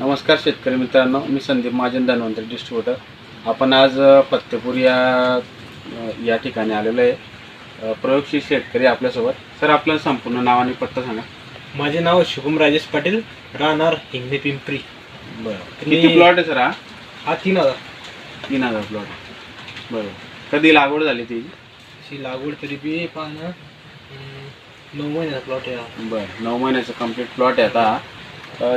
नमस्कार शेतकरी मित्रांनो मी संदीप महाजन धन्वंतरी डिस्ट्रीब्युटर आपण आज फत्तेपूर या या ठिकाणी आलेलो आहे. प्रयोगशील शेतकरी आपल्यासोबत. सर आपलं संपूर्ण नाव आणि पत्ता सांगा. माझे नाव शुभम राजेश पाटील राहणार हिंगणे पिंपरी. बरं. किती प्लॉट आहे सर हा? हा तीन हजार. तीन हजार प्लॉट बरं. कधी लागवड झाली ती? अशी लागवड तरी बी पाहणं अं, नऊ महिन्याचा प्लॉट आहे. बरं. नऊ महिन्याचा कंप्लीट प्लॉट आहे आता.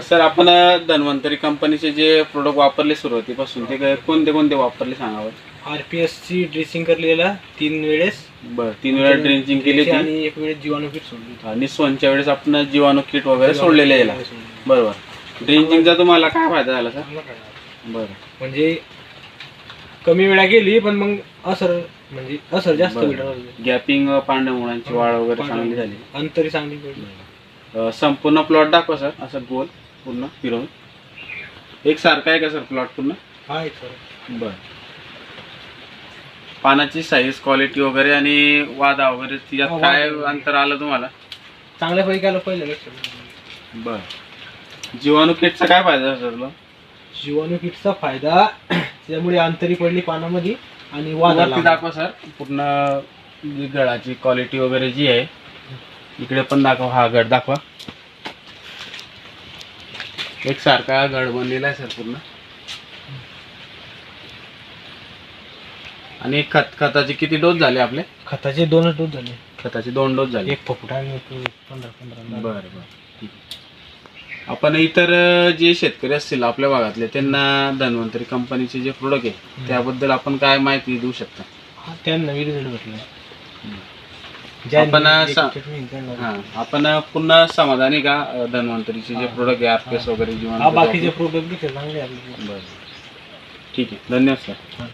सर आपण धन्वंतरी कंपनीचे जे प्रोडक्ट वापरले सुरुवातीपासून ते काय- कोणते कोणते वापरले सांगावं आर पी एस ची ड्रेसिंग करलेला तीन वेळेस. बरं तीन वेळा ड्रिंचिंग केली होती आणि एक वेळेस जीवाणू किट सोडली होती. आणि सोनच्या वेळेस आपण जीवाणू किट वगैरे सोडलेले याला. बरोबर. ड्रिंचिंगचा तुम्हाला काय फायदा झाला सर? चांगला. बरं. म्हणजे कमी वेळा गेली पण मग असर म्हणजे असर जास्त गॅपिंग पांढऱ्या मुळांची वाढ वगैरे चांगली झाली. अंतरी चांगली पडली. संपूर्ण प्लॉट दाखवा सर असं गोल पूर्ण फिरवून. एक सारखा आहे का सर प्लॉट पूर्ण? हा आहे सर बरं. पानाची साईज क्वालिटी वगैरे आणि वादा वगैरे तिच्यात काय. अंतर आलं तुम्हाला? चांगल्यापैकी आलं पेक्षा बरं. जीवाणू किटचा काय फायदा सर जीवाणू किटचा फायदा त्यामुळे अंतरी पडली पानामध्ये आणि वाद दाखवा सर पूर्ण गळाची क्वालिटी वगैरे जी आहे इकडे पण दाखवा हा गड दाखवा. एक सारखा गड बनलेला आहे सर पूर्ण. आणि खत खताचे किती डोस झाले आपले? खताचे दोनच डोस झाले. खताचे दोन डोस झाले. एक फुफुटा आणि एक पंधरा पंधरा बरं बरं. ठीक आहे. आपण इतर जे शेतकरी असतील आपल्या भागातले त्यांना धन्वंतरी कंपनीचे जे प्रोडक्ट आहे त्याबद्दल आपण काय माहिती देऊ शकता? हा, त्यांना नवीन रिझल्ट भेटला. आपण, हा आपण पुन्हा समाधानी का धन्वंतरीचे जे प्रोडक्ट आहे आरपीएस वगैरे जीवन बाकीचे प्रोडक्ट चांगले बरं. ठीक आहे. धन्यवाद सर